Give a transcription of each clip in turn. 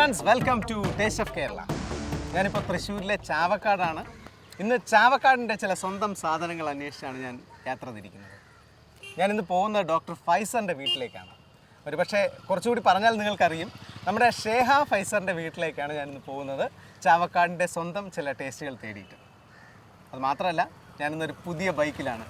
Friends welcome to taste of Kerala ഞാനിപ്പോൾ തൃശ്ശൂരിലെ ചാവക്കാടാണ്. ഇന്ന് ചാവക്കാടിന്റെ ചില സ്വന്തം സാധനങ്ങൾ അന്വേഷിച്ചാണ് ഞാൻ യാത്ര തിരിക്കുന്നത്. ഞാനിന്ന് പോകുന്നത് ഡോക്ടർ ഫൈസറിന്റെ വീട്ടിലേക്കാണ്. ഒരു പക്ഷേ കുറച്ചുകൂടി പറഞ്ഞാൽ നിങ്ങൾക്കറിയും. നമ്മുടെ ഷേഹ ഫൈസറിന്റെ വീട്ടിലേക്കാണ് ഞാനിന്ന് പോകുന്നത്. ചാവക്കാടിന്റെ സ്വന്തം ചില ടേസ്റ്റുകൾ തേടിയിട്ട്. അത് മാത്രമല്ല ഞാനിന്നൊരു പുതിയ ബൈക്കിലാണ്.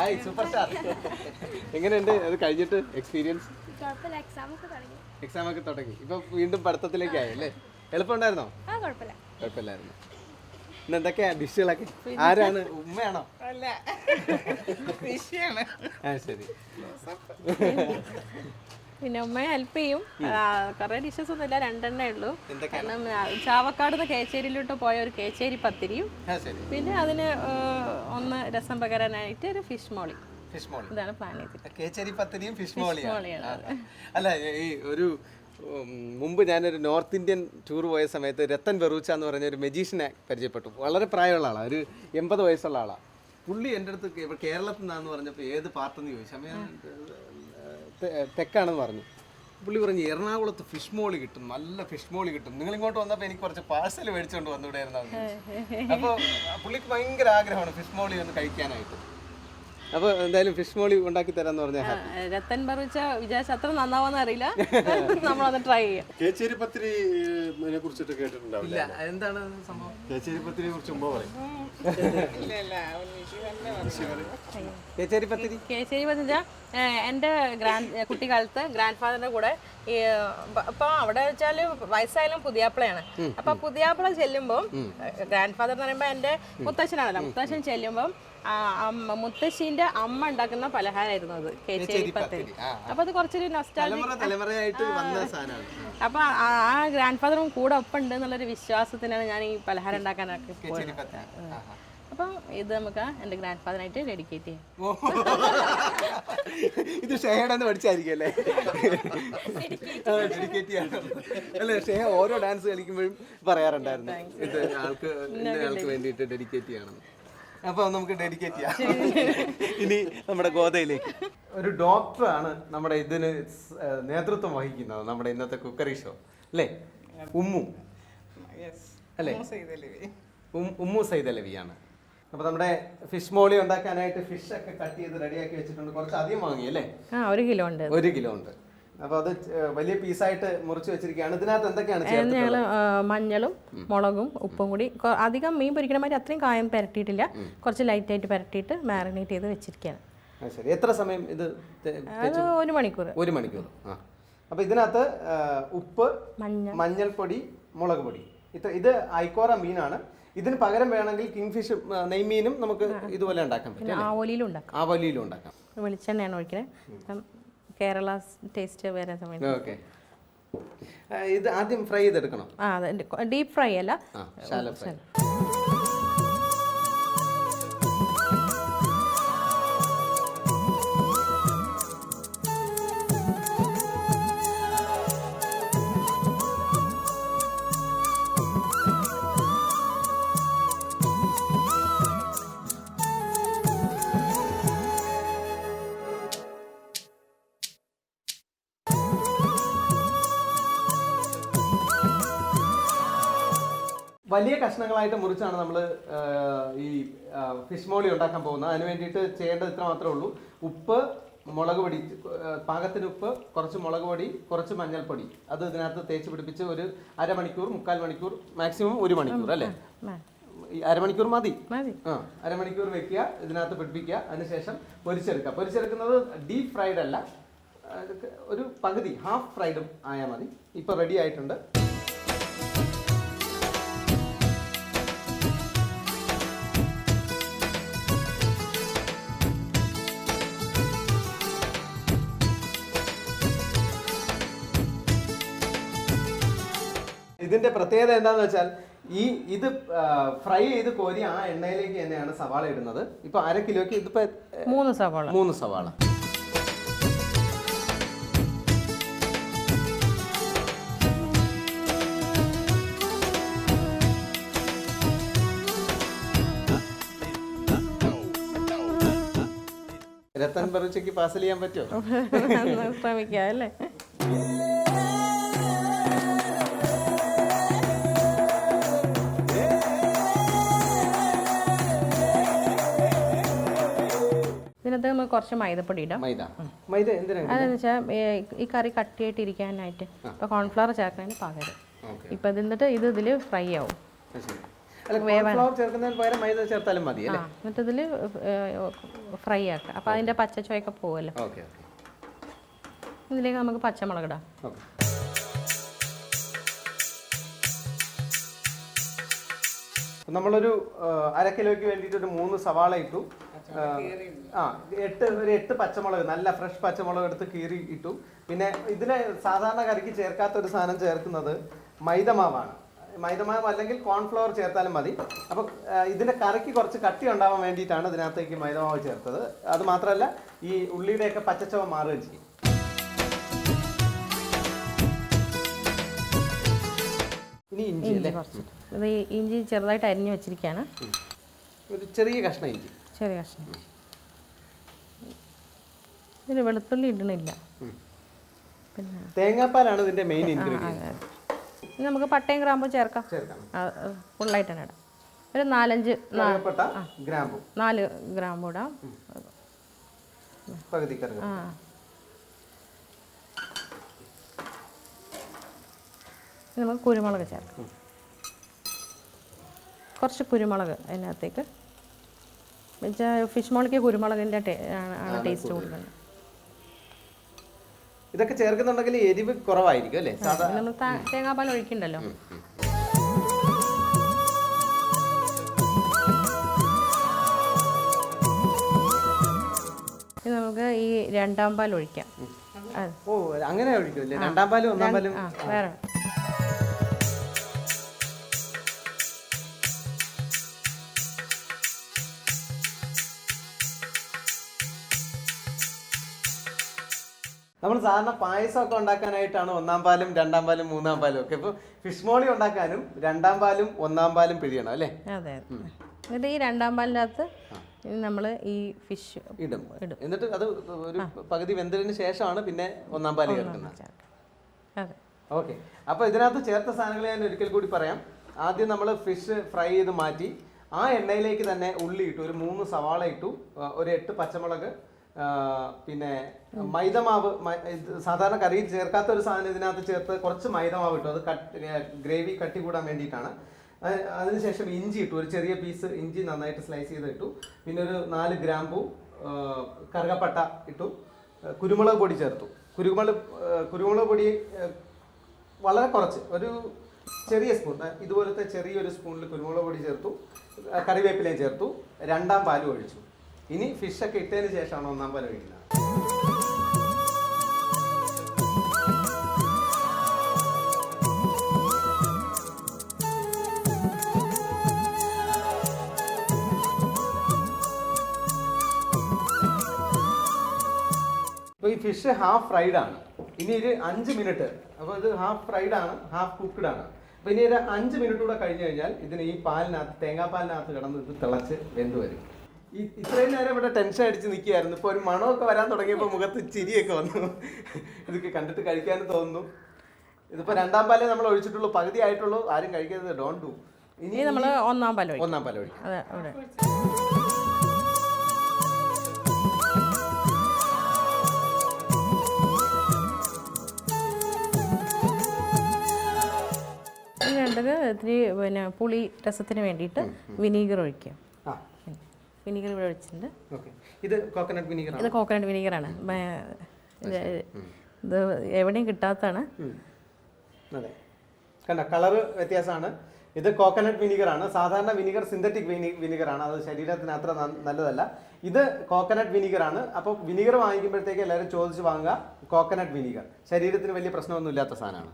ഹായ് സൂപ്പർ സ്റ്റാർ എങ്ങനെയുണ്ട്? അത് കഴിഞ്ഞിട്ട് എക്സ്പീരിയൻസ് എക്സാം ഒക്കെ തുടങ്ങി. തുടങ്ങി. ഇപ്പൊ വീണ്ടും പഠിത്തത്തിലേക്ക് അല്ലേ? എളുപ്പമുണ്ടായിരുന്നോ? കുഴപ്പമില്ലായിരുന്നു. ഇന്ന് എന്തൊക്കെയാ ഡിഷുകളൊക്കെ? ആരാണ്? ഉമ്മയാണോ? ആ ശരി. പിന്നെ ഉമ്മയെ ഹെൽപ്പ് ചെയ്യും. കുറെ ഡിഷസ് ഒന്നും ഇല്ല രണ്ടെണ്ണേ ഉള്ളൂ. കാരണം ചാവക്കാട് നിന്ന് കേച്ചേരിയിലോട്ട് പോയ ഒരു കേച്ചേരി പത്തിരിയും പിന്നെ അതിന് ഒന്ന് രസം പകരാനായിട്ട് ഒരു ഫിഷ് മോളി ഫിഷ് മോളി ഇതാണ് പ്ലാൻ ചെയ്തത് കേച്ചേരി പത്തിരിയും ഫിഷ് മോളിയാണ് അല്ല ഈ ഒരു മുമ്പ് ഞാനൊരു നോർത്ത് ഇന്ത്യൻ ടൂർ പോയ സമയത്ത് രത്തൻ വെറൂച്ച എന്ന് പറഞ്ഞ ഒരു മെജീഷ്യനെ പരിചയപ്പെട്ടു. വളരെ പ്രായമുള്ള ആളാണ് ഒരു എൺപത് വയസ്സുള്ള ആളാണ് പുള്ളി എന്റെ അടുത്ത് കേരളത്തിൽ നിന്നാന്ന് പറഞ്ഞപ്പോൾ ഏത് പാർട്ടെന്ന് ചോദിച്ചു. തെക്കാണെന്ന് പറഞ്ഞു. പുള്ളി പറഞ്ഞു എറണാകുളത്ത് ഫിഷ് മോളി കിട്ടും നല്ല ഫിഷ് മോളി കിട്ടും. നിങ്ങൾ ഇങ്ങോട്ട് വന്നപ്പോൾ എനിക്ക് കുറച്ച് പാഴ്സൽ മേടിച്ചുകൊണ്ട് വന്നുവിടായിരുന്നു അപ്പോൾ പുള്ളിക്ക് ഭയങ്കര ആഗ്രഹമാണ് ഫിഷ് മോളി ഒന്ന് കഴിക്കാനായിട്ട്. അപ്പോൾ എന്തായാലും ഫിഷ് മോളി ഉണ്ടാക്കി തരാന്ന് പറഞ്ഞ രത്തൻ പറിച്ച വിചാരിച്ച അത്ര നന്നാവാന്ന് അറിയില്ല. നമ്മളത് ട്രൈ ചെയ്യാം. കേച്ചേരി പത്തിരിനെ കുറിച്ചിട്ട് കേട്ടിട്ടുണ്ടാവില്ല എന്താണ് സംഭവം? കേച്ചേരി പത്തിരിയെ കുറിച്ച് മുമ്പ് പറയും. കേച്ചേരി പത്രി കേച്ചേരി എന്റെ ഗ്രാൻഡ് കുട്ടിക്കാലത്ത് ഗ്രാൻഡ് ഫാദറിന്റെ കൂടെ ഈ ഇപ്പൊ അവിടെ വെച്ചാൽ വയസ്സായാലും പുതിയാപ്പിളയാണ്. അപ്പൊ പുതിയാപ്പിള ചെല്ലുമ്പോൾ ഗ്രാൻഡ് ഫാദർ എന്ന് പറയുമ്പോൾ എന്റെ മുത്തശ്ശനാണല്ലോ മുത്തശ്ശൻ ചെല്ലുമ്പോൾ മുത്തശ്ശിന്റെ അമ്മ ഉണ്ടാക്കുന്ന പലഹാരമായിരുന്നു അത്. കേച്ചേരി പത്തിരി. പത്തിരി, ആ, അപ്പൊ അത് കുറച്ചൊരു അപ്പൊ ആ- ഗ്രാൻഡ് ഫാദറും കൂടെ ഒപ്പം ഉണ്ട് എന്നുള്ളൊരു വിശ്വാസത്തിനാണ് ഞാൻ ഈ പലഹാരം ഉണ്ടാക്കാനൊക്കെ പോയത്. അപ്പം ഇത് നമുക്ക് എന്റെ ഗ്രാൻഡ് ഫാദറിനായിട്ട് ഡെഡിക്കേറ്റ് ചെയ്യാം. ഇത് പഠിച്ചായിരിക്കും അല്ലേ? ഡെഡിക്കേറ്റ് അല്ലേ ഷെഹ ഓരോ ഡാൻസ് കളിക്കുമ്പോഴും പറയാറുണ്ടായിരുന്നു. ഇത് ആൾക്ക് ആൾക്ക് വേണ്ടിയിട്ട് ഡെഡിക്കേറ്റ് ചെയ്യണം. അപ്പൊ നമുക്ക് ഡെഡിക്കേറ്റ് ചെയ്യാം. ഇനി നമ്മുടെ ഗോതയിലേക്ക്. ഒരു ഡോക്ടറാണ് നമ്മുടെ ഇതിന് നേതൃത്വം വഹിക്കുന്നത് നമ്മുടെ ഇന്നത്തെ കുക്കറി ഷോ. അല്ലേ? ഉമ്മു. അല്ലേ? ഉമ്മു സൈദലവിയാണ് അപ്പൊ നമ്മുടെ ഫിഷ് മോളി ഉണ്ടാക്കാനായിട്ട് ഫിഷ് ഒക്കെ കട്ട് ചെയ്ത് റെഡിയാക്കി വെച്ചിട്ടുണ്ട്. കുറച്ച് അധികം വാങ്ങി അല്ലേ? ആ ഒരു കിലോ ഉണ്ട്. ഒരു കിലോ ഉണ്ട്. അപ്പോൾ അത് വലിയ പീസായിട്ട് മുറിച്ച് വെച്ചിരിക്കുകയാണ്. ഇതിനകത്ത് എന്തൊക്കെയാണ് ഞങ്ങൾ മഞ്ഞളും മുളകും ഉപ്പും കൂടി അധികം മീൻ പൊരിക്കണ മാതിരി അത്രയും കായം പുരട്ടിയിട്ടില്ല. കുറച്ച് ലൈറ്റായിട്ട് പുരട്ടിയിട്ട് മാറിനേറ്റ് ചെയ്ത് വെച്ചിരിക്കുകയാണ്. ശരി. എത്ര സമയം ഇത് ഒരു മണിക്കൂർ. ഒരു മണിക്കൂർ. ആ. അപ്പോൾ ഇതിനകത്ത് ഉപ്പ് മഞ്ഞൾ. മഞ്ഞൾപ്പൊടി മുളക് പൊടി. ഇത് ഇത് ഐക്കോറ മീനാണ്. ഇതിന് പകരം വേണമെങ്കിൽ കിങ് ഫിഷ് നെയ്മീനും നമുക്ക് ഇതുപോലെ ഉണ്ടാക്കാൻ പറ്റും പിന്നെ ആവോലിയിലും ഉണ്ടാക്കാം. ആവലിയിലും ഉണ്ടാക്കാം. വെളിച്ചെണ്ണയാണ് ഒഴിക്കണത് അപ്പം കേരള ടേസ്റ്റ് വേറെ സമയത്ത്. ഓക്കെ ഇത് ആദ്യം ഫ്രൈ ചെയ്തെടുക്കണം? ആ അതെ ഡീപ്പ് ഫ്രൈ അല്ല. ശാലോ ഫ്രൈ വലിയ കഷ്ണങ്ങളായിട്ട് മുറിച്ചാണ് നമ്മൾ ഈ ഫിഷ് മോളി ഉണ്ടാക്കാൻ പോകുന്നത്. അതിന് വേണ്ടിയിട്ട് ചെയ്യേണ്ടത് ഇത്ര മാത്രമേ ഉള്ളൂ. ഉപ്പ് മുളക് പൊടി പാകത്തിന് ഉപ്പ് കുറച്ച് മുളക് പൊടി കുറച്ച് മഞ്ഞൾപ്പൊടി. അത് ഇതിനകത്ത് തേച്ച് പിടിപ്പിച്ച് ഒരു അരമണിക്കൂർ മുക്കാൽ മണിക്കൂർ മാക്സിമം ഒരു മണിക്കൂർ അല്ലേ? അരമണിക്കൂർ മതി. മതി. ആ അരമണിക്കൂർ വെക്കുക ഇതിനകത്ത് പിടിപ്പിക്കുക. അതിനുശേഷം പൊരിച്ചെടുക്കുക. പൊരിച്ചെടുക്കുന്നത് ഡീപ് ഫ്രൈഡ് അല്ല. ഒരു പകുതി ഹാഫ് ഫ്രൈഡും ആയാൽ മതി. ഇപ്പോൾ റെഡി ആയിട്ടുണ്ട്. ഇതിന്റെ പ്രത്യേകത എന്താണെന്ന് വെച്ചാൽ ഈ ഇത് ഫ്രൈ ചെയ്ത് കോരി ആ എണ്ണയിലേക്ക് തന്നെയാണ് സവാള ഇടുന്നത്. ഇപ്പൊ അര കിലോയ്ക്ക് ഇതിപ്പോ മൂന്ന് സവാള. മൂന്ന് സവാള. രത്തൻ ബറുച്ചയ്ക്ക് പാസൽ ചെയ്യാൻ പറ്റുമോ? ശ്രമിക്കാം അല്ലേ? നമുക്ക് കുറച്ച് മൈദപ്പൊടി ഇടാം. മൈദ. മൈദ എന്തിനാണ് അതെന്ന് വെച്ചാൽ ഈ കറി കട്ടിയായിട്ട് ഇരിക്കാനായിട്ട് ഇപ്പോൾ കോൺഫ്ലവർ ചേർക്കുന്നതിന് പകരം. ഇപ്പൊ ഇപ്പം ഇത് എന്നിട്ട് ഇത് ഇതിൽ ഫ്രൈ ആവും. ചേർത്താലും മതി എന്നിട്ട് ഇതിൽ ഫ്രൈ ആക്കുക അപ്പോൾ അതിന്റെ പച്ചച്ചുവയൊക്കെ പോവല്ലോ. Okay okay. ഇതിലേക്ക് നമുക്ക് പച്ചമുളക് ഇടാം. നമ്മളൊരു അര കിലോയ്ക്ക് വേണ്ടിയിട്ട് ഒരു മൂന്ന് സവാള ഇട്ടു. ആ, എട്ട് ഒരു എട്ട് പച്ചമുളക് നല്ല ഫ്രഷ് പച്ചമുളക് എടുത്ത് കീറി ഇട്ടു. പിന്നെ ഇതിന് സാധാരണ കറിക്ക് ചേർക്കാത്ത ഒരു സാധനം ചേർക്കുന്നത് മൈദമാവാണ്. മൈദമാവ് അല്ലെങ്കിൽ കോൺഫ്ലവർ ചേർത്താലും മതി. അപ്പോൾ ഇതിന്റെ കറിക്ക് കുറച്ച് കട്ടി ഉണ്ടാവാൻ വേണ്ടിയിട്ടാണ് ഇതിനകത്തേക്ക് മൈദമാവ് ചേർത്തത്. അത് മാത്രമല്ല ഈ ഉള്ളിയുടെയൊക്കെ പച്ചച്ചവ മാറുകയും ചെയ്യും. ഇനി ഇഞ്ചി ഇഞ്ചി അല്ലേ? കുറച്ച്. ഇത് ഇഞ്ചി ചെറുതായിട്ട് അരിഞ്ഞു വെച്ചിരിക്കുകയാണ് ഒരു ചെറിയ കഷ്ണം ഇഞ്ചി. ചെറിയ കഷ്ണം. ഇതിൽ വെളുത്തുള്ളി ഇടണില്ല. പിന്നെ തേങ്ങാപ്പാലാണ് ഇതിന്റെ മെയിൻ ഇൻഗ്രീഡിയന്റ് ഇനി നമുക്ക് പട്ടയും ഗ്രാമ്പും ചേർക്കാം. ചേർക്കാം ഫുള്ളായിട്ട് തന്നെ ഇടാം. ഒരു നാലഞ്ച് ഗ്രാമ്പു. നാല് ഗ്രാമ്പ് ഇടാം. പകുതി ആ. നമുക്ക് കുരുമുളക് ചേർക്കാം. കുറച്ച് കുരുമുളക് അതിനകത്തേക്ക്. വെച്ചാൽ ഫിഷ് മോളിക്ക് കുരുമുളകിന്റെ ആണ് ടേസ്റ്റ് കൊടുക്കുന്നത് ഇതൊക്കെ ചേർക്കുന്നുണ്ടെങ്കിൽ എരിവ് കുറവായിരിക്കും അല്ലേ? നമ്മൾ തേങ്ങാപ്പാൽ ഒഴിക്കണ്ടല്ലോ. നമുക്ക് ഈ രണ്ടാം പാൽ ഒഴിക്കാം. ഓ അങ്ങനെ ഒഴിക്കും രണ്ടാം പാലും ഒന്നാം പാലും വേറെ നമ്മൾ സാധാരണ പായസമൊക്കെ ഉണ്ടാക്കാനായിട്ടാണ് ഒന്നാം പാലും രണ്ടാം പാലും മൂന്നാം പാലും ഒക്കെ. ഇപ്പൊ ഫിഷ് മോളി ഉണ്ടാക്കാനും രണ്ടാം പാലും ഒന്നാം പാലും പിഴിയണം അല്ലേ? അതെ എന്നിട്ട് ഈ രണ്ടാം പാലിനകത്ത് നമ്മൾ ഈ ഫിഷ് ഇടും. എന്നിട്ട് അത് ഒരു പകുതി വെന്തതിന് ശേഷമാണ് പിന്നെ ഒന്നാം പാൽ ചേർക്കുന്നത്. ഓക്കെ. അപ്പോൾ ഇതിനകത്ത് ചേർത്ത സാധനങ്ങൾ ഞാൻ ഒരിക്കൽ കൂടി പറയാം. ആദ്യം നമ്മൾ ഫിഷ് ഫ്രൈ ചെയ്ത് മാറ്റി ആ എണ്ണയിലേക്ക് തന്നെ ഉള്ളി ഇട്ടു ഒരു മൂന്ന് സവാള ഇട്ടു ഒരു എട്ട് പച്ചമുളക് പിന്നെ മൈദമാവ് സാധാരണ കറിയിൽ ചേർക്കാത്ത ഒരു സാധനം ഇതിനകത്ത് ചേർത്ത് കുറച്ച് മൈദമാവ് ഇട്ടു. അത് ഗ്രേവി കട്ടി കൂടാൻ വേണ്ടിയിട്ടാണ്. അത് അതിനുശേഷം ഇഞ്ചി ഇട്ടു. ഒരു ചെറിയ പീസ് ഇഞ്ചി നന്നായിട്ട് സ്ലൈസ് ചെയ്ത് ഇട്ടു. പിന്നെ ഒരു നാല് ഗ്രാമ്പു കറുകപ്പട്ട ഇട്ടു. കുരുമുളക് പൊടി ചേർത്തു. കുരുമുളക് കുരുമുളക് പൊടി വളരെ കുറച്ച്. ഒരു ചെറിയ സ്പൂൺ ഇതുപോലത്തെ ചെറിയൊരു സ്പൂണിൽ കുരുമുളക് പൊടി ചേർത്തു. കറിവേപ്പിലയും ചേർത്തു. രണ്ടാം പാലും ഒഴിച്ചു. ഇനി ഫിഷൊക്കെ ഇട്ടതിന് ശേഷമാണ് ഒന്നാം പല വീട്ടിൽ അപ്പോൾ ഈ ഫിഷ് ഹാഫ് ഫ്രൈഡ് ആണ്. ഇനി ഒരു അഞ്ച് മിനിറ്റ് അപ്പോൾ ഇത് ഹാഫ് ഫ്രൈഡ് ആണ് ഹാഫ് കുക്ക്ഡ് ആണ്. അപ്പോൾ ഇനി ഒരു അഞ്ച് മിനിറ്റ് കൂടെ കഴിഞ്ഞ് കഴിഞ്ഞാൽ ഇതിന് ഈ പാലിനകത്ത് തേങ്ങാപ്പാലിനകത്ത് കിടന്ന് ഇത് തിളച്ച് വെന്ത് വരും. ഇത്രയും നേരം ഇവിടെ ടെൻഷൻ അടിച്ച് നിൽക്കുകയായിരുന്നു ഇപ്പോൾ ഒരു മണമൊക്കെ വരാൻ തുടങ്ങിയപ്പോൾ മുഖത്ത് ചിരിയൊക്കെ വന്നു. ഇതൊക്കെ കണ്ടിട്ട് കഴിക്കാനും തോന്നുന്നു. ഇതിപ്പോൾ രണ്ടാം പാലേ നമ്മൾ ഒഴിച്ചിട്ടുള്ളൂ. പകുതി ആയിട്ടുള്ളൂ. ആരും കഴിക്കരുത്. ഡോൺ ഡു ഇനി നമ്മൾ ഒന്നാം പാൽ ഒന്നാം പാൽ ഒഴിക്കും. അതെ അവിടെ. വേണ്ടത് ഇത്തിരി പിന്നെ പുളി രസത്തിന് വേണ്ടിയിട്ട് വിനീഗർ ഒഴിക്കുക. ആ വിനീഗർ ഇവിടെ ഒഴിച്ചിട്ടുണ്ട് ഓക്കെ. ഇത് കോക്കനട്ട് വിനീഗർ ഇത് കോക്കനട്ട് വിനീഗറാണ് ഇത് എവിടെയും കിട്ടാത്തതാണ്. അതെ. കണ്ട കളറ് വ്യത്യാസമാണ്. ഇത് കോക്കനട്ട് വിനിഗർ ആണ്. സാധാരണ വിനീഗർ സിന്തറ്റിക് വിനിഗർ ആണ്. അത് ശരീരത്തിന് അത്ര നല്ലതല്ല. ഇത് കോക്കനട്ട് വിനിഗർ ആണ്. അപ്പോൾ വിനീഗർ വാങ്ങിക്കുമ്പോഴത്തേക്ക് എല്ലാവരും ചോദിച്ച് വാങ്ങുക കോക്കനട്ട് വിനീഗർ ശരീരത്തിന് വലിയ പ്രശ്നമൊന്നും ഇല്ലാത്ത സാധനമാണ്.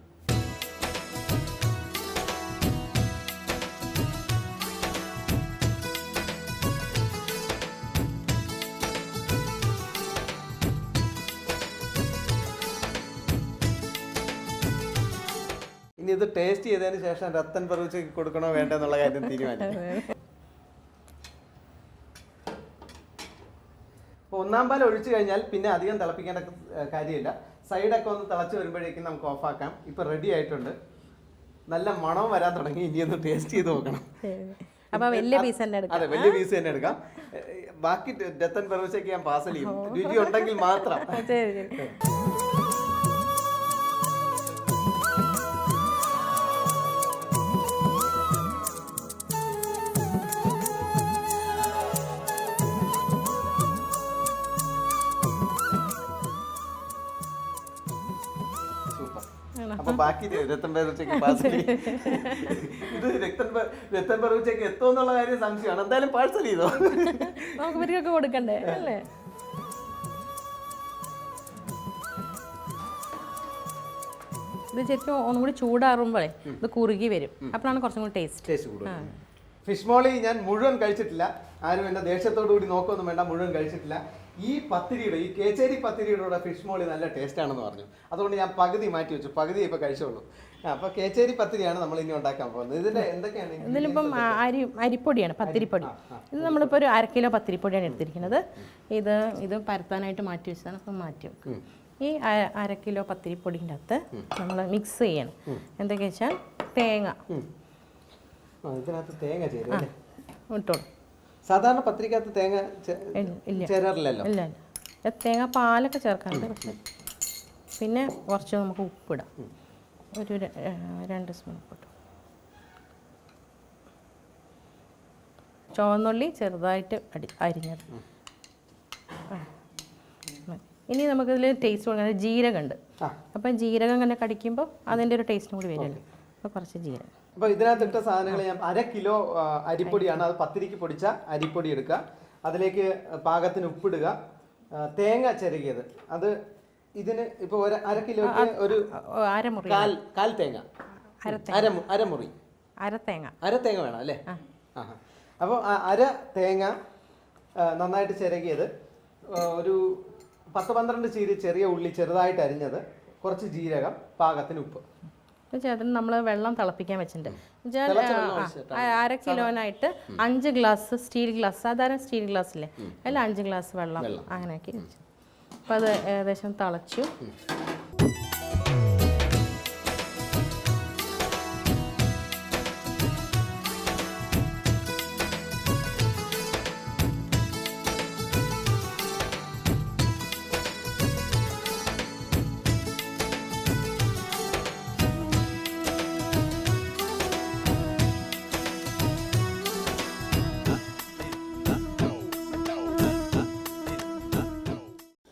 ഇത് ടേസ്റ്റ് ചെയ്തതിന് ശേഷം രത്തൻ പറിച്ച് കൊടുക്കണോ വേണ്ടെന്നുള്ള കാര്യം തീരുമാനിക്കും ഒന്നാം പാൽ ഒഴിച്ചു കഴിഞ്ഞാൽ പിന്നെ അധികം തിളപ്പിക്കേണ്ട കാര്യമില്ല. സൈഡൊക്കെ ഒന്ന് തിളച്ച് വരുമ്പോഴേക്കും നമുക്ക് ഓഫാക്കാം ഇപ്പൊ റെഡി ആയിട്ടുണ്ട്. നല്ല മണവും വരാൻ തുടങ്ങി. ഇനി ഒന്ന് ടേസ്റ്റ് ചെയ്ത് നോക്കണം. വലിയ പീസ് തന്നെ എടുക്കാം. അതെ വലിയ പീസ് തന്നെ എടുക്കാം. ബാക്കി രത്തൻ പെറുവച്ചയ്ക്ക് ഞാൻ പാസൽ ചെയ്യും. രുചി ഉണ്ടെങ്കിൽ മാത്രം. ബാക്കി രത്തൻ പെറുവച്ചയ്ക്ക് പാർസൽ ഇത് രക്തൻ രത്തൻ രത്തൻ എത്തും എന്നുള്ള കാര്യം സംശയമാണ്. എന്തായാലും പാഴ്സൽ ചെയ്തോ? നമുക്ക് ഇവർക്കൊക്കെ കൊടുക്കണ്ടേ അല്ലേ? ഇത് ശരിക്കും ഒന്നും കൂടി ചൂടാറുമ്പോഴേ ഇത് കുറുകി വരും. അപ്പോഴാണ് കുറച്ചും കൂടി ടേസ്റ്റ്. ടേസ്റ്റ് കൂടുതൽ. ഫിഷ് മോളി ഞാൻ മുഴുവൻ കഴിച്ചിട്ടില്ല. ആരും എന്നെ ദേഷ്യത്തോടു കൂടി നോക്കൊന്നും വേണ്ട മുഴുവൻ കഴിച്ചിട്ടില്ല. ഈ പത്തിരിയുടെ ഈ കേച്ചേരി പത്തിരിയുടെ ഫിഷ് മോളി നല്ല ടേസ്റ്റ് ആണെന്ന് പറഞ്ഞു. അതുകൊണ്ട് ഞാൻ പകുതി മാറ്റി വെച്ചു. പകുതി ഇപ്പൊ കഴിച്ചോളൂ. അപ്പൊ കേച്ചേരി പത്തിരിയാണ് നമ്മൾ ഇനി ഉണ്ടാക്കാൻ പോകുന്നത്. ഇതിന്റെ എന്തൊക്കെയാണ് ഇതിലിപ്പം അരി അരിപ്പൊടിയാണ് പത്തിരിപ്പൊടി. ഇത് നമ്മളിപ്പോൾ ഒരു അര കിലോ പത്തിരിപ്പൊടിയാണ് എടുത്തിരിക്കുന്നത്. ഇത് ഇത് പരത്താനായിട്ട് മാറ്റി വെച്ചതാണ്. അപ്പം മാറ്റി വെക്കും. ഈ അര- കിലോ പത്തിരിപ്പൊടിന്റെ അകത്ത് നമ്മൾ മിക്സ് ചെയ്യണം. എന്തൊക്കെയാ വെച്ചാൽ തേങ്ങ. ഇതിനകത്ത് തേങ്ങ ഇട്ടോളൂ. സാധാരണ പത്രിക്കകത്ത് തേങ്ങ ഇല്ല, ചേരാറില്ലല്ലോ? ഇല്ല ഇല്ല. തേങ്ങ പാലൊക്കെ ചേർക്കാറുണ്ട് പക്ഷെ പിന്നെ കുറച്ച് നമുക്ക് ഉപ്പിടാം. ഒരു രണ്ട് സ്പൂൺ ഉപ്പിട്ടു. ചുവന്നുള്ളി ചെറുതായിട്ട് അടി അരിഞ്ഞത്. ഇനി നമുക്കിതിൽ ടേസ്റ്റ് കൊടുക്കുന്നത് ജീരകമുണ്ട്. അപ്പം ജീരകം ഇങ്ങനെ കടിക്കുമ്പോൾ അതിന്റെ ഒരു ടേസ്റ്റും കൂടി വരുമല്ലോ. അപ്പോൾ കുറച്ച് ജീരകം. അപ്പൊ ഇതിനകത്തിട്ട സാധനങ്ങൾ ഞാൻ അര കിലോ അരിപ്പൊടിയാണ്. അത് പത്തിരിക്ക് പൊടിച്ച അരിപ്പൊടി എടുക്കുക. അതിലേക്ക് പാകത്തിന് ഉപ്പിടുക. തേങ്ങ ചിരകിയത്. അത് ഇതിന് ഇപ്പൊ ഒരു അര കിലോയ്ക്ക് ഒരു കാൽ കാൽ തേങ്ങ. അരത്തേങ്ങ. അര അരമുറി. അരത്തേങ്ങ. അര തേങ്ങ വേണം അല്ലേ? അപ്പൊ അപ്പോൾ അര തേങ്ങ നന്നായിട്ട് ചിരകിയത്. ഒരു പത്ത് പന്ത്രണ്ട് ചീരി ചെറിയ ഉള്ളി ചെറുതായിട്ട് അരിഞ്ഞത്. കുറച്ച് ജീരകം പാകത്തിന് ഉപ്പ്. ചേട്ടൻ നമ്മൾ വെള്ളം തിളപ്പിക്കാൻ വെച്ചിട്ടുണ്ട്. അര കിലോനായിട്ട് അഞ്ച് ഗ്ലാസ് സ്റ്റീൽ ഗ്ലാസ് സാധാരണ സ്റ്റീൽ ഗ്ലാസ് അല്ലേ അതിൽ അഞ്ച് ഗ്ലാസ് വെള്ളം അങ്ങനെയാക്കി അപ്പം അത് ഏകദേശം തിളച്ചു.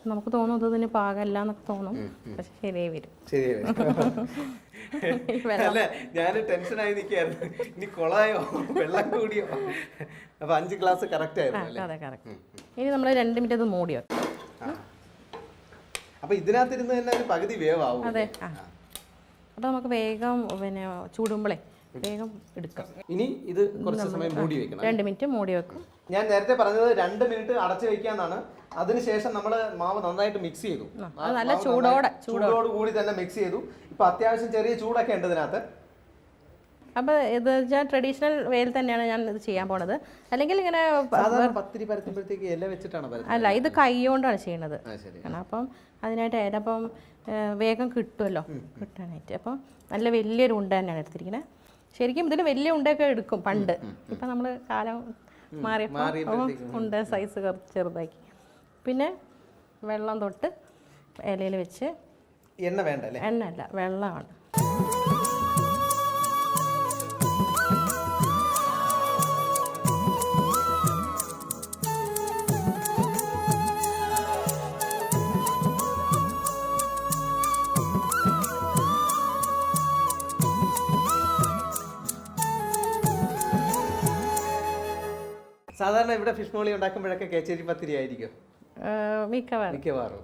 നമുക്ക് തോന്നും ഇത് ഇതിന് പാകമല്ല എന്നൊക്കെ തോന്നും പക്ഷെ ശരിയായി വരും. ശരിയായി അല്ല ഞാൻ ടെൻഷനായി നിൽക്കായിരുന്നു ഇനി കൊളായോ? വെള്ളം കൂടിയോ? അപ്പൊ അഞ്ച് ഗ്ലാസ് കറക്റ്റ് ആയിരുന്നു അതെ കറക്റ്റ് ഇനി നമ്മൾ രണ്ട് മിനിറ്റ് അത് മൂടി വെക്കും. അപ്പൊ ഇതിനകത്തിരുന്ന് തന്നെ ഒരു പകുതി വേവാവും അതെ അപ്പൊ നമുക്ക് വേഗം പിന്നെ ചൂടുമ്പോളേ വേഗം എടുക്കാം. ഇനി ഇത് കുറച്ച് സമയം മൂടി വെക്കണം. രണ്ട് മിനിറ്റ് മൂടി വെക്കും. ഞാൻ നേരത്തെ പറഞ്ഞത് രണ്ട് മിനിറ്റ് അടച്ചു വെക്കാന്നാണ്. അതിനുശേഷം നമ്മൾ മാവ് നന്നായിട്ട് മിക്സ് ചെയ്തു. നല്ല ചൂടോടെ, ചൂടോട്. കൂടി തന്നെ മിക്സ് ചെയ്തു. ഇപ്പൊ അത്യാവശ്യം ചെറിയ ചൂടൊക്കെ ഉണ്ട് ഇതിനകത്ത്. അപ്പോൾ ഇത് ഞാൻ ട്രഡീഷണൽ വേയിൽ തന്നെയാണ് ഞാൻ ഇത് ചെയ്യാൻ പോണത്. അല്ലെങ്കിൽ ഇങ്ങനെ പ- സാധാരണ പത്തിരി പരത്തുമ്പോഴത്തേക്ക് ഇല വെച്ചിട്ടാണ് അല്ല ഇത് കൈ കൊണ്ടാണ് ചെയ്യണത്. കാരണം അപ്പം അതിനായിട്ട് അതിനപ്പം വേഗം കിട്ടുമല്ലോ. കിട്ടാനായിട്ട്. അപ്പം നല്ല വലിയൊരു ഉണ്ട തന്നെയാണ് എടുത്തിരിക്കുന്നത് ശരിക്കും ഇതിൽ വലിയ ഉണ്ടയൊക്കെ എടുക്കും പണ്ട്. ഇപ്പം നമ്മൾ കാലം മാറിയപ്പോൾ. ഉണ്ട സൈസ് ചെറുതാക്കി. പിന്നെ വെള്ളം തൊട്ട് ഇലയിൽ വെച്ച് എണ്ണ വേണ്ട എണ്ണ അല്ല വെള്ളമാണ്. സാധാരണ ഇവിടെ ഫിഷ് മോളി ഉണ്ടാക്കുമ്പോഴൊക്കെ കേച്ചേരി പത്തിരി ആയിരിക്കും. മിക്കവാറും. മിക്കവാറും.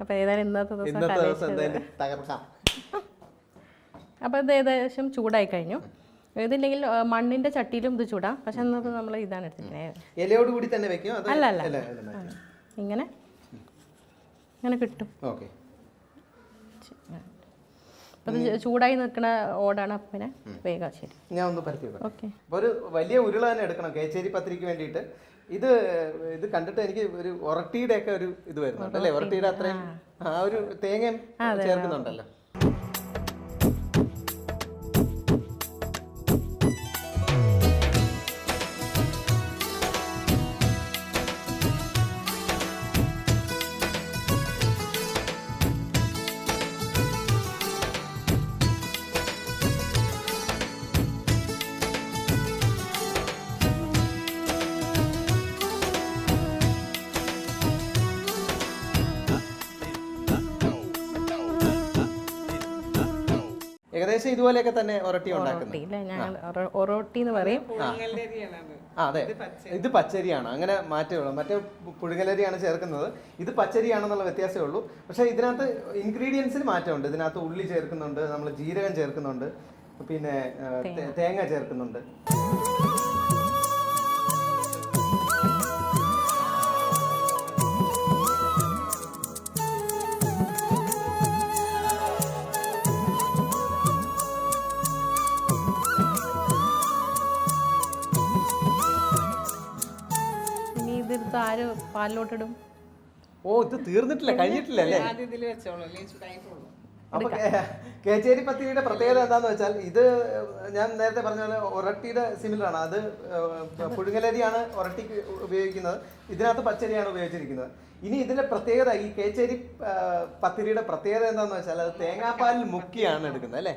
അപ്പോൾ ഏതായാലും ഇന്നത്തെ ദിവസം ഇന്നത്തെ ദിവസം എന്തായാലും തകർക്കാം. അപ്പോൾ ഇത് ഏകദേശം ചൂടായി കഴിഞ്ഞു. ഇതില്ലെങ്കിൽ മണ്ണിന്റെ ചട്ടിയിലും ഇത് ചൂടാം. പക്ഷെ നമ്മൾ ഇതാണ് എടുത്തിരിക്കുന്നത്. ഇലയോട് കൂടി തന്നെ വെക്കും? അല്ല. ഇങ്ങനെ. ഇങ്ങനെ കിട്ടും. ഓക്കെ. ചൂടായി നിൽക്കുന്ന ഓടാണ് അപ്പനെ പിന്നെ വേഗം ശരി. ഞാൻ ഒന്ന് വെക്കാം ഓക്കെ. ഒരു വലിയ ഉരുള തന്നെ എടുക്കണം കേച്ചേരി പത്രിക്ക് വേണ്ടിയിട്ട്. ഇത് ഇത് കണ്ടിട്ട് എനിക്ക് ഒരു ഒറട്ടിയുടെ ഒക്കെ ഒരു ഇത് വരുന്നുണ്ട് അല്ലേ? ഒറട്ടിയുടെ അത്രയും ആ. ഒരു തേങ്ങയും ചേർക്കുന്നുണ്ടല്ലോ. ഏകദേശം ഇതുപോലെയൊക്കെ തന്നെ ഒരട്ടി ഉണ്ടാക്കുന്നത്. ഒറോട്ടി എന്ന് പറയും. അതെ. ഇത് പച്ചരിയാണ്. അങ്ങനെ മാറ്റമുള്ളൂ മറ്റേ പു- പുഴുങ്ങലരിയാണ് ചേർക്കുന്നത്. ഇത് പച്ചരിയാണെന്നുള്ള വ്യത്യാസമേ ഉള്ളൂ. പക്ഷേ ഇതിനകത്ത് ഇൻഗ്രീഡിയൻസിന് മാറ്റമുണ്ട്. ഇതിനകത്ത് ഉള്ളി ചേർക്കുന്നുണ്ട് നമ്മൾ ജീരകം ചേർക്കുന്നുണ്ട് പിന്നെ തേങ്ങ ചേർക്കുന്നുണ്ട്. ആര് പാലിലോട്ടിടും ഓ ഇത് തീർന്നിട്ടില്ല കഴിഞ്ഞിട്ടില്ല അല്ലേ? അപ്പൊ കേച്ചേരി പത്തിരിയുടെ പ്രത്യേകത എന്താന്ന് വെച്ചാൽ ഇത് ഞാൻ നേരത്തെ പറഞ്ഞ പോലെ ഒരട്ടിയുടെ സിമിലർ ആണ്. അത് പുഴുങ്ങലരിയാണ് ഒരട്ടിക്ക് ഉപയോഗിക്കുന്നത്. ഇതിനകത്ത് പച്ചരിയാണ് ഉപയോഗിച്ചിരിക്കുന്നത്. ഇനി ഇതിന്റെ പ്രത്യേകത ഈ കേച്ചേരി പത്തിരിയുടെ പ്രത്യേകത എന്താന്ന് വെച്ചാൽ അത് തേങ്ങാപ്പാലിൽ മുക്കിയാണ് എടുക്കുന്നത് അല്ലേ?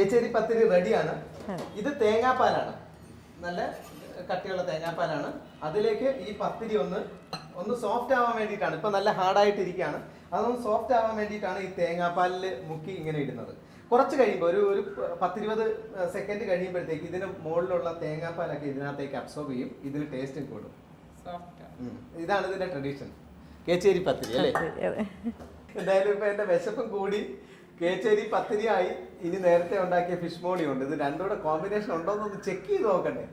കേച്ചേരി പത്തിരി റെഡിയാണ്. ഇത് തേങ്ങാപ്പാലാണ്. നല്ല കട്ടിയുള്ള തേങ്ങാപ്പാലാണ്. അതിലേക്ക് ഈ പത്തിരി ഒന്ന് ഒന്ന് സോഫ്റ്റ് ആവാൻ വേണ്ടിയിട്ടാണ്. ഇപ്പൊ നല്ല ഹാർഡായിട്ടിരിക്കുകയാണ് അതൊന്ന് സോഫ്റ്റ് ആവാൻ വേണ്ടിയിട്ടാണ് ഈ തേങ്ങാപ്പാലിൽ മുക്കി ഇങ്ങനെ ഇടുന്നത്. കുറച്ച് കഴിയുമ്പോൾ ഒരു ഒരു പത്തിരുപത് സെക്കൻഡ് കഴിയുമ്പോഴത്തേക്ക് ഇതിന് മുകളിലുള്ള തേങ്ങാപ്പാലൊക്കെ ഇതിനകത്തേക്ക് അബ്സോർബ് ചെയ്യും. ഇതിന് ടേസ്റ്റും കൂടും. ഇതാണ് ഇതിന്റെ ട്രഡീഷൻ കേച്ചേരി പത്തിരി അല്ലേ? എന്തായാലും ഇപ്പൊ എന്റെ വിശപ്പും കൂടി. കേച്ചേരി പത്തിരിയായി ഇനി നേരത്തെ ഉണ്ടാക്കിയ ഫിഷ് മോളി ഉണ്ട് ഇത് രണ്ടുകൂടെ കോമ്പിനേഷൻ ഉണ്ടോ എന്നൊന്ന് ചെക്ക് ചെയ്ത് നോക്കണ്ടേ?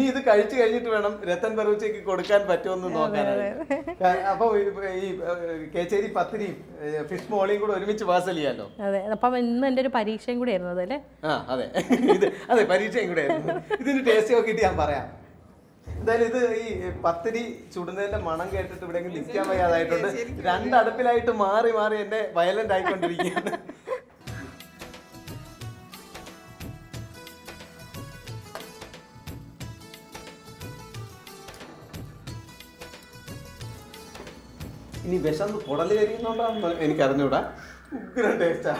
ഇനി ഇത് കഴിച്ചു കഴിഞ്ഞിട്ട് വേണം രത്തൻ ബറൂച്ചയ്ക്ക് കൊടുക്കാൻ പറ്റുമെന്ന് നോക്കാനായി ക- അപ്പൊ ഈ- ഈ കേച്ചേരി പത്തിരിയും ഫിഷ് മോളിയും കൂടെ ഒരുമിച്ച് പാസൽ ചെയ്യാലോ? അതെ അപ്പം ഇന്ന് എന്റെ ഒരു പരീക്ഷയും കൂടെ ആയിരുന്നു അതല്ലേ ആ അതെ. ഇത് അതെ പരീക്ഷയും കൂടെ ആയിരുന്നു. ഇതിന് ടേസ്റ്റ് നോക്കിയിട്ട് ഞാൻ പറയാം. എന്തായാലും ഇത് ഈ പത്തിരി ചുടുന്നതിന്റെ മണം കേട്ടിട്ട് ഇവിടെ നിൽക്കാൻ വയ്യാതായിട്ടുണ്ട്. രണ്ടടുപ്പിലായിട്ട് മാറി മാറി എന്നെ വയലന്റ് ആയിക്കൊണ്ടിരിക്കുകയാണ്. ഇനി വിശന്ന് കുടൽ കരിയുന്നുണ്ടോ എനിക്കറിഞ്ഞൂടാ. ഉഗ്ര ടേസ്റ്റാ